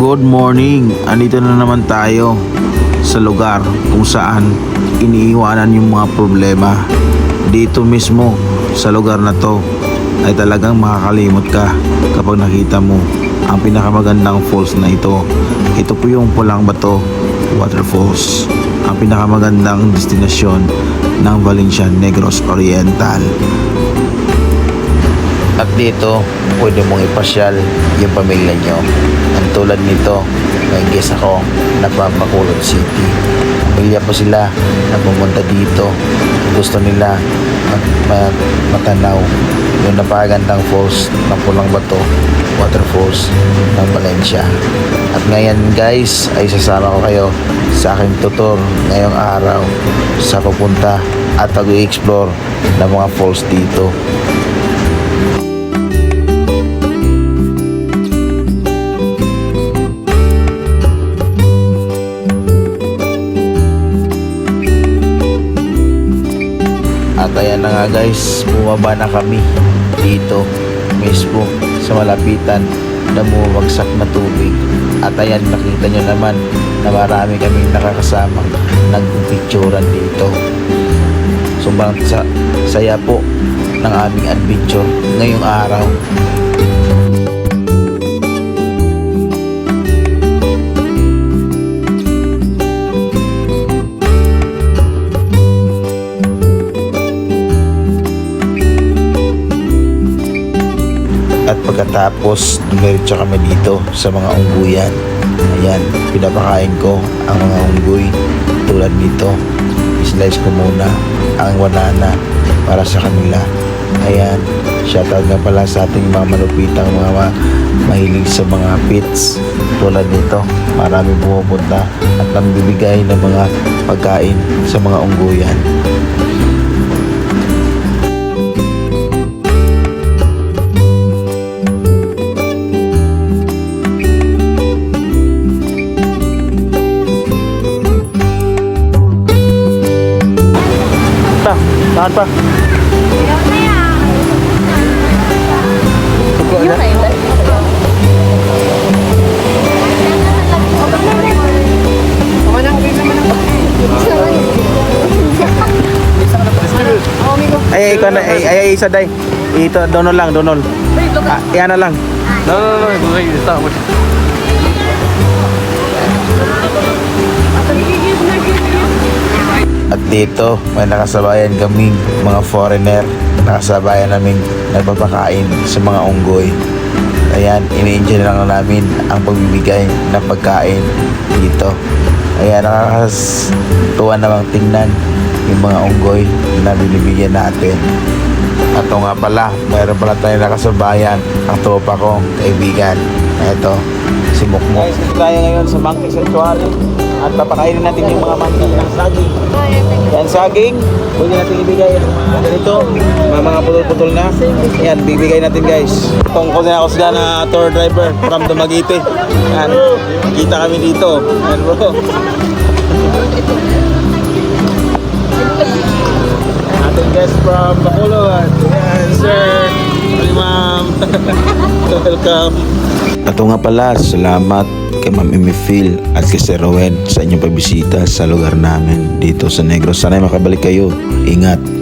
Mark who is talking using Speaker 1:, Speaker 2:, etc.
Speaker 1: Good morning! Andito na naman tayo sa lugar kung saan iniiwanan yung mga problema. Dito mismo sa lugar na to ay talagang makakalimot ka kapag nakita mo ang pinakamagandang falls na ito. Ito po yung Pulang Bato Waterfalls, ang pinakamagandang destinasyon ng Valencia Negros Oriental. At dito, pwede mong ipasyal yung pamilya nyo. Ang tulad nito, may guest ako na Pampakulot City. Pamilya po sila na pumunta dito. Gusto nila mat, mat, matanaw yung napakagandang falls ng Pulang Bato Waterfalls ng Valencia. At ngayon guys, ay sasama ko kayo sa aking tutor ngayong araw sa pupunta at pag-explore ng mga falls dito. At ayan na nga guys, bumaba na kami dito mismo sa malapitan na bumagsak na tubig. At ayan, nakita nyo naman na marami kaming nakakasamang nagpipicturan dito. Sobrang sa saya po ng aming adventure ngayong araw. Pagkatapos, dumiretso kami dito sa mga ungguyan. Ayan, pinapakain ko ang mga unggoy tulad nito. Slice ko muna ang wanana para sa kanila. Ayan, shoutout nga pala sa ating mga malupitang mga ma- mahilig sa mga pits tulad nito. Marami pumupunta at nambibigay ng mga pagkain sa mga ungguyan. Saan pa? Ay, ikaw na, ay, ay, ay, isa day. Ito, donol lang, donol. Ah, yan na lang.
Speaker 2: No, no, no, no, wait, stop.
Speaker 1: At dito, may nakasabayan kaming mga foreigner. Nakasabayan namin nagpapakain sa mga unggoy. Ayan, ini-enjoy lang namin ang pagbibigay ng pagkain dito. Ayan, nakakatuwa namang tingnan yung mga unggoy na binibigyan natin. At nga pala, mayroon pala tayo nakasabayan ang tropa kong kaibigan. Ito, si Mukmuk. Guys, tayo ngayon sa Monkey Sanctuary at papakainin natin yung mga monkey ng saging. Yan saging, pwede natin ibigay ang ganito, mga mga putol-putol na. Yan, bibigay natin guys. Itong ko na ako sila na tour driver from Dumaguete. Yan, kita kami dito. Yan bro. Ating guest from Bacolod. Yan sir. Hi ma'am. Welcome. Ito nga pala, salamat kay Ma'am Phil at kay Sir Rowen sa inyong pagbisita sa lugar namin dito sa Negros. Sana makabalik kayo. Ingat.